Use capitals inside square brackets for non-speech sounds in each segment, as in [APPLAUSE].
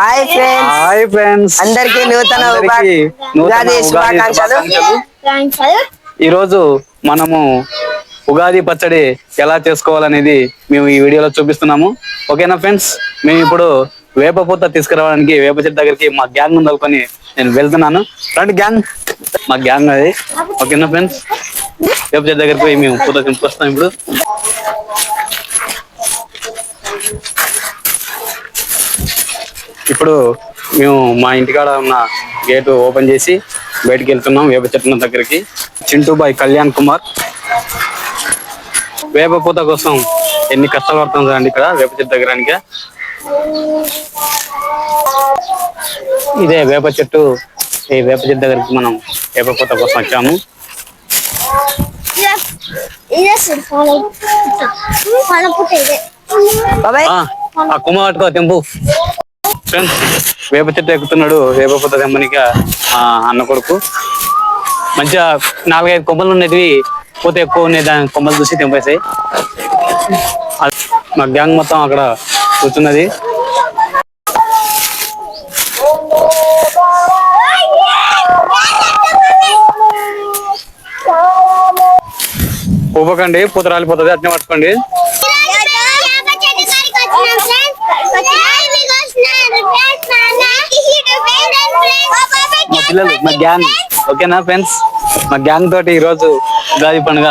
Hi friends hi friends అందరికీ నూతన ఉగాది శుభాకాంక్షలు. శుభాకాంక్షలు. ఈ రోజు మనము ఉగాది పచ్చడి ఎలా చేసుకోవాలనేది మేము ఈ వీడియోలో చూపిస్తున్నాము. ఓకేనా ఫ్రెండ్స్ మేము ఇప్పుడు వేప పూత తీసుకురావడానికి వేప చెట్టు దగ్గరికి మా గ్యాంగ్ ఉందనుకొని నేను వెళ్తున్నాను. రండి గ్యాంగ్ మా గ్యాంగ్ అది. ఓకేనా ఫ్రెండ్స్ వేప చెట్టు దగ్గరికి పోయి మేము పూత తీసుకొస్తాం ఇప్పుడు. ఇప్పుడు మేము మా ఇంటికాడ ఉన్న గేట్ ఓపెన్ చేసి బయటికి వెళ్తున్నాం వేప చెట్ల దగ్గరికి. చింటూ బాయ్ కళ్యాణ్ కుమార్. వేప పూత కోసం ఎన్ని కష్టాలు పడుతుంది చూడండి ఇక్కడ వేప చెట్టు దగ్గరానికి. ఇదే వేప చెట్టు ఈ వేప చెట్టు దగ్గరికి మనం వేప పూత కోసం వచ్చాము. ఆ, పట్టుకో తెంపు. ఫ్రెండ్స్ వేప చెట్టు ఎక్కుతున్నాడు వేప పొద్దు తెమ్మనిక అన్న కొడుకు. మంచిగా నాలుగైదు కొమ్మలు ఉన్నది పూత ఎక్కువ ఉన్నాయి దాని కొమ్మలు చూసి తెంపేసాయి. మా గ్యాంగ్ మొత్తం అక్కడ కూర్చున్నది. ఊపకండి పూత రాలిపోతుంది అట్నే పట్టుకోండి. పిల్లలు మా గ్యాంగ్ ఓకేనా ఫ్రెండ్స్ మా గ్యాంగ్ తోటి ఈ రోజు ఉగాది పండుగ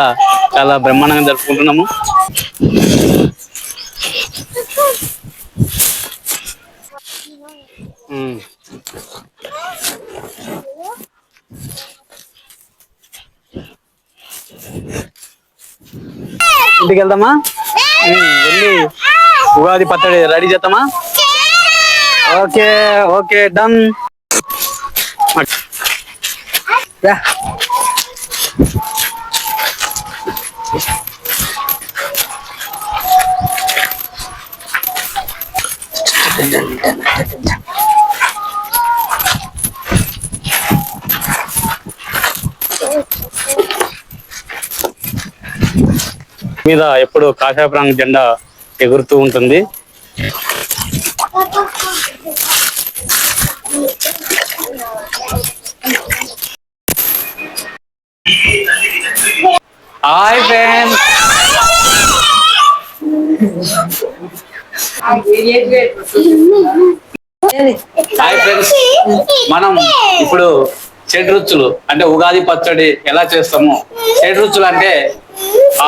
చాలా బ్రహ్మాండంగా జరుపుకుంటున్నాము. ఇంటికి వెళ్దామా? వెళ్ళి ఉగాది పచ్చడి రెడీ చేద్దామా? Okay okay done. రా. మీద ఎప్పుడు కాషాయ రంగు జెండా ఎగురుతూ ఉంటుంది హాయ్ ఫ్రెండ్స్ హాయ్ ఫ్రెండ్స్ మనం ఇప్పుడు చెడు రుచులు అంటే ఉగాది పచ్చడి ఎలా చేస్తాము. చెడు రుచులు అంటే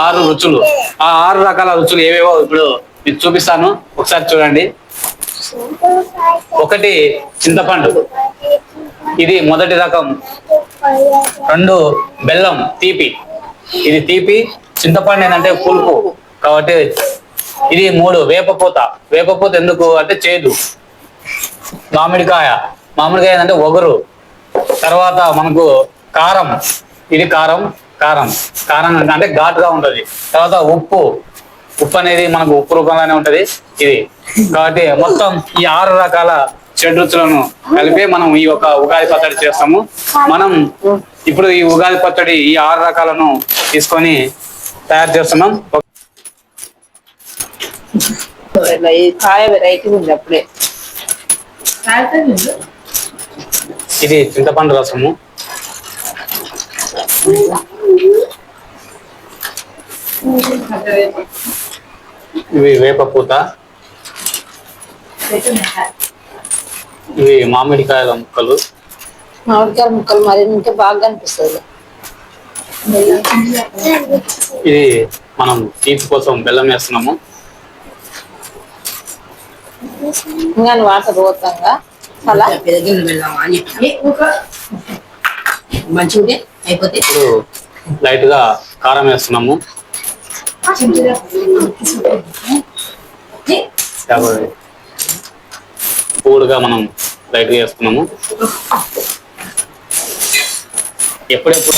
ఆరు రుచులు. ఆ ఆరు రకాల రుచులు ఏవేవో ఇప్పుడు మీకు చూపిస్తాను. ఒకసారి చూడండి. ఒకటి చింతపండు. ఇది మొదటి రకం. రెండు బెల్లం తీపి. ఇది తీపి చింతపండు ఏంటంటే పులుపు కాబట్టి ఇది మూడు. వేపపూత వేపపూత ఎందుకు అంటే చేదు. మామిడికాయ. మామిడికాయ ఏంటంటే ఒగరు. తర్వాత మనకు కారం. ఇది కారం కారం. కారం అంటే ఘాటుగా ఉంటది. తర్వాత ఉప్పు. ఉప్పు అనేది మనకు ఉప్పు రూపంలోనే ఉంటది. ఇది. కాబట్టి మొత్తం ఈ ఆరు రకాల చెడు రుచులను కలిపి మనం ఈ యొక్క ఉగాది పచ్చడి చేస్తాము. మనం ఇప్పుడు ఈ ఉగాది పచ్చడి ఈ ఆరు రకాలను తీసుకొని తయారు చేస్తున్నాం. కాయ వెరైటీ ఉంది అప్పుడే. ఇది చింతపండు రసము. ఇవి వేప పూత ఇవి మామిడికాయల ముక్కలు. మామిడికాయ ముక్కలు మరి ఇంకా బాగా అనిపిస్తుంది ఇది మనం తీపి కోసం బెల్లం వేస్తున్నాము. ఇంకా వాటర్ పోతాంగా అలా మంచిగా అయిపోతే. ఇప్పుడు లైట్గా కారం వేస్తున్నాము. పూడుగా మనం లైట్గా వేస్తున్నాము. ఎప్పుడెప్పుడు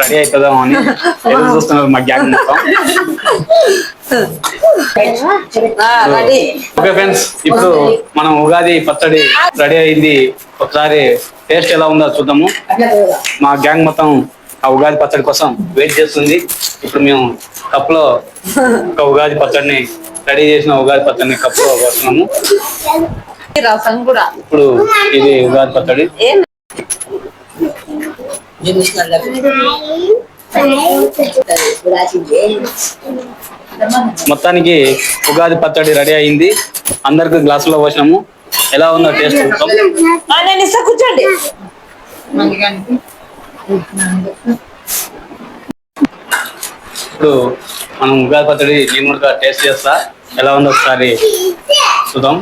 రెడీ అవుతుందో అని [LAUGHS] ఎదురు చూస్తున్నారు మా గ్యాంగ్ మొత్తం. ఓకే ఫ్రెండ్స్ ఇప్పుడు మనం ఉగాది పచ్చడి రెడీ అయింది. ఒకసారి టేస్ట్ ఎలా ఉందో చూద్దాము. మా గ్యాంగ్ మొత్తం ఆ ఉగాది పచ్చడి కోసం వెయిట్ చేస్తుంది. ఇప్పుడు మేము కప్పులో ఒక ఉగాది పచ్చడిని రెడీ చేసిన ఉగాది పచ్చడిని కప్పులో వస్తున్నాము రసం కూడా ఇప్పుడు ఇది ఉగాది పచ్చడి. మొత్తానికి ఉగాది పచ్చడి రెడీ అయింది. అందరికి గ్లాసులో పోసినాము. ఎలా ఉందో టేస్ట్ కూర్చోండి. ఇప్పుడు మనం ఉగాది పచ్చడి నేను కూడా టేస్ట్ చేస్తా. ఎలా ఉందో ఒకసారి చూద్దాం.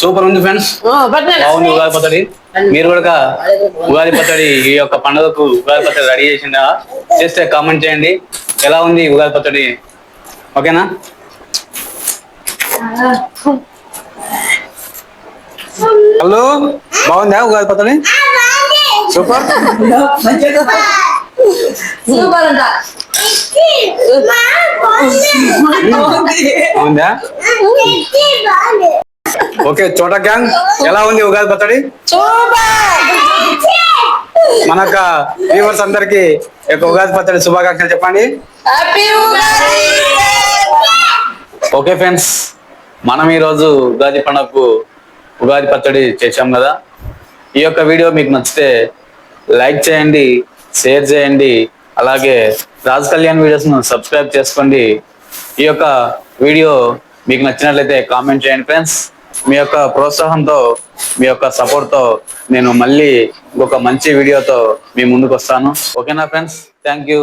సూపర్ ఉంది ఫ్రెండ్స్. బాగుంది ఉగాది పచ్చడి. మీరు కూడా ఉగాది పచ్చడి ఈ యొక్క పండుగకు ఉగాది పచ్చడి రెడీ చేసిందా? చేస్తే కామెంట్ చేయండి. ఎలా ఉంది ఉగాది పచ్చడి? ఓకేనా? హలో బాగుందా ఉగాది పచ్చడి? సూపర్. సూపర్ అంట. బాగుందా. ఓకే చోట గ్యాంగ్ ఎలా ఉంది ఉగాది పచ్చడి? మన యొక్క వ్యూవర్స్ అందరికి యొక్క ఉగాది పచ్చడి శుభాకాంక్షలు చెప్పండి. ఓకే ఫ్రెండ్స్ మనం ఈరోజు ఉగాది పండుగకు ఉగాది పచ్చడి చేశాం కదా. ఈ యొక్క వీడియో మీకు నచ్చితే లైక్ చేయండి షేర్ చేయండి. అలాగే రాజ్ కళ్యాణ్ వీడియోస్ను సబ్స్క్రైబ్ చేసుకోండి. ఈ యొక్క వీడియో మీకు నచ్చినట్లయితే కామెంట్ చేయండి ఫ్రెండ్స్. మీ యొక్క ప్రోత్సాహంతో మీ యొక్క సపోర్ట్తో నేను మళ్ళీ ఒక మంచి వీడియోతో మీ ముందుకు వస్తాను ఓకేనా ఫ్రెండ్స్? Thank you.